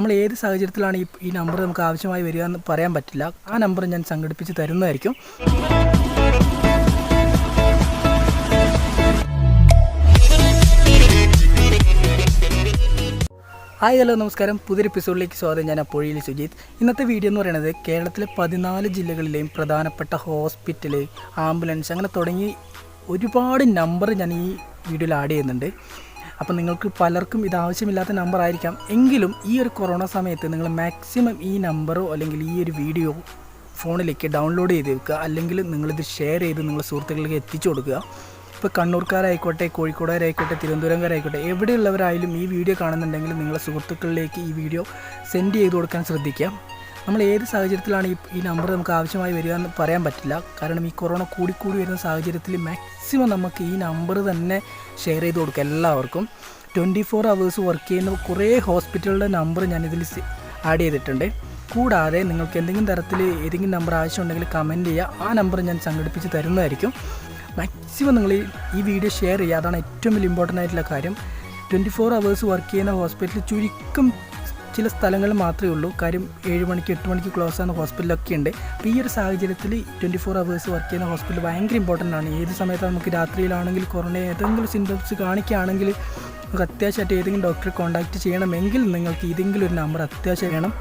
നമ്മൾ ഏത് സാഹചര്യത്തിലാണ് ഈ ഈ നമ്പർ നമുക്ക് ആവശ്യമായി വരിക എന്ന് പറയാൻ പറ്റില്ല. ആ നമ്പർ ഞാൻ സംഘടിപ്പിച്ച് തരുന്നതായിരിക്കും. ഹായ് ഹലോ നമസ്കാരം. പുതിയൊരു എപ്പിസോഡിലേക്ക് സ്വാഗതം. ഞാൻ അപ്പോഴിയിൽ സുജിത്ത് ഇന്നത്തെ വീഡിയോ എന്ന് പറയുന്നത് കേരളത്തിലെ പതിനാല് ജില്ലകളിലെയും പ്രധാനപ്പെട്ട ഹോസ്പിറ്റൽ ആംബുലൻസ് അങ്ങനെ തുടങ്ങി ഒരുപാട് നമ്പർ ഞാൻ ഈ വീഡിയോയിൽ ആഡ് ചെയ്യുന്നുണ്ട്. അപ്പോൾ നിങ്ങൾക്ക് പലർക്കും ഇത് ആവശ്യമില്ലാത്ത നമ്പർ ആയിരിക്കാം. എങ്കിലും ഈ ഒരു കൊറോണ സമയത്ത് നിങ്ങൾ മാക്സിമം ഈ നമ്പറോ അല്ലെങ്കിൽ ഈ ഒരു വീഡിയോ ഫോണിലേക്ക് ഡൗൺലോഡ് ചെയ്ത് വെക്കുക. അല്ലെങ്കിൽ നിങ്ങളിത് ഷെയർ ചെയ്ത് നിങ്ങളുടെ സുഹൃത്തുക്കളിലേക്ക് എത്തിച്ചു കൊടുക്കുക. ഇപ്പോൾ കണ്ണൂർക്കാരായിക്കോട്ടെ കോഴിക്കോടുകാരായിക്കോട്ടെ തിരുവനന്തപുരംകാരായിക്കോട്ടെ എവിടെയുള്ളവരായാലും ഈ വീഡിയോ കാണുന്നുണ്ടെങ്കിൽ നിങ്ങളുടെ സുഹൃത്തുക്കളിലേക്ക് ഈ വീഡിയോ സെൻഡ് ചെയ്ത് കൊടുക്കാൻ ശ്രദ്ധിക്കുക. നമ്മൾ ഏത് സാഹചര്യത്തിലാണ് ഈ ഈ നമ്പർ നമുക്ക് ആവശ്യമായി വരിക എന്ന് പറയാൻ പറ്റില്ല. കാരണം ഈ കൊറോണ കൂടിക്കൂടി വരുന്ന സാഹചര്യത്തിൽ മാക്സിമം നമുക്ക് ഈ നമ്പർ തന്നെ ഷെയർ ചെയ്ത് കൊടുക്കുക എല്ലാവർക്കും. ട്വന്റി ഫോർ അവേഴ്സ് വർക്ക് ചെയ്യുന്ന കുറേ ഹോസ്പിറ്റലുകളുടെ നമ്പർ ഞാനിതിൽ ആഡ് ചെയ്തിട്ടുണ്ട്. കൂടാതെ നിങ്ങൾക്ക് എന്തെങ്കിലും തരത്തിൽ ഏതെങ്കിലും നമ്പർ ആവശ്യമുണ്ടെങ്കിൽ കമന്റ് ചെയ്യുക. ആ നമ്പർ ഞാൻ സംഘടിപ്പിച്ച് തരുന്നതായിരിക്കും. മാക്സിമം നിങ്ങൾ ഈ- വീഡിയോ ഷെയർ ചെയ്യുക. അതാണ് ഏറ്റവും വലിയ ഇമ്പോർട്ടന്റ് ആയിട്ടുള്ള കാര്യം. ട്വന്റി ഫോർ അവേഴ്സ് വർക്ക് ചെയ്യുന്ന ഹോസ്പിറ്റലിൽ ചുരുക്കം ചില സ്ഥലങ്ങളിൽ മാത്രമേ ഉള്ളൂ. കാര്യം ഏഴ് മണിക്ക് എട്ട് മണിക്ക് ക്ലോസ് ആകുന്ന ഹോസ്പിറ്റലൊക്കെ ഉണ്ട്. അപ്പോൾ ഈ ഒരു സാഹചര്യത്തിൽ ട്വന്റി ഫോർ അവേഴ്സ് വർക്ക് ചെയ്യുന്ന ഹോസ്പിറ്റൽ ഭയങ്കര ഇമ്പോർട്ടന്റ് ആണ്. ഏത് സമയത്ത് നമുക്ക് രാത്രിയിലാണെങ്കിൽ കൊറോണ ഏതെങ്കിലും സിംറ്റംസ് കാണിക്കുകയാണെങ്കിൽ നമുക്ക് അത്യാവശ്യമായിട്ട് ഏതെങ്കിലും ഡോക്ടറെ കോൺടാക്റ്റ് ചെയ്യണമെങ്കിൽ നിങ്ങൾക്ക് ഏതെങ്കിലും ഒരു നമ്പർ അത്യാവശ്യം വേണം.